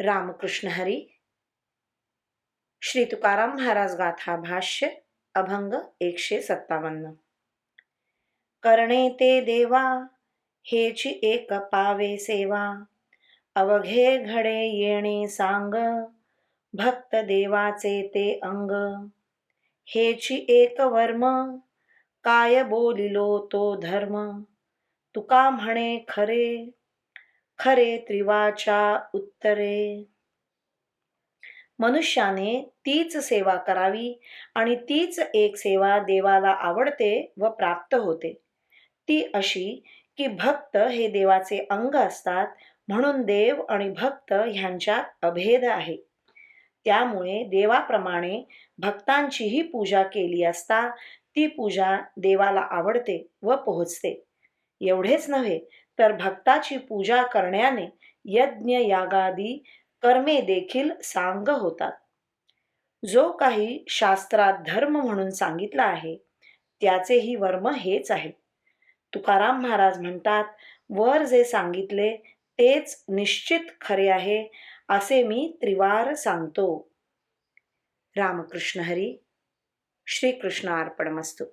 रामकृष्ण हरी। श्री तुकाराम महाराज गाथा भाष्य अभंग एकशे सत्तावन्न। करणे ते देवा हेची एक पावे सेवा। अवघे घडे येणे सांग भक्त देवाचे ते अंग। हेची एक वर्म काय बोलिलो तो धर्म। तुका म्हणे खरे खरे त्रिवाच्या उत्तरे. मनुष्याने तीच सेवा करावी आणि तीच एक सेवा देवाला आवडते व प्राप्त होते. ती अशी की भक्त हे देवाचे अंग असतात म्हणून देव आणि भक्त ह्यांच्यात अभेद आहे. त्यामुळे देवाप्रमाणे भक्तांचीही पूजा केली असता ती पूजा देवाला आवडते व पोहोचते. एवढेच नव्हे तर भक्ताची पूजा करण्याने यज्ञ यागादी कर्मे देखील सांग होतात. जो काही शास्त्रात धर्म म्हणून सांगितला आहे त्याचेही वर्म हेच आहे. तुकाराम महाराज म्हणतात वर जे सांगितले तेच निश्चित खरे आहे असे मी त्रिवार सांगतो. रामकृष्ण हरी श्रीकृष्ण अर्पणमस्तू.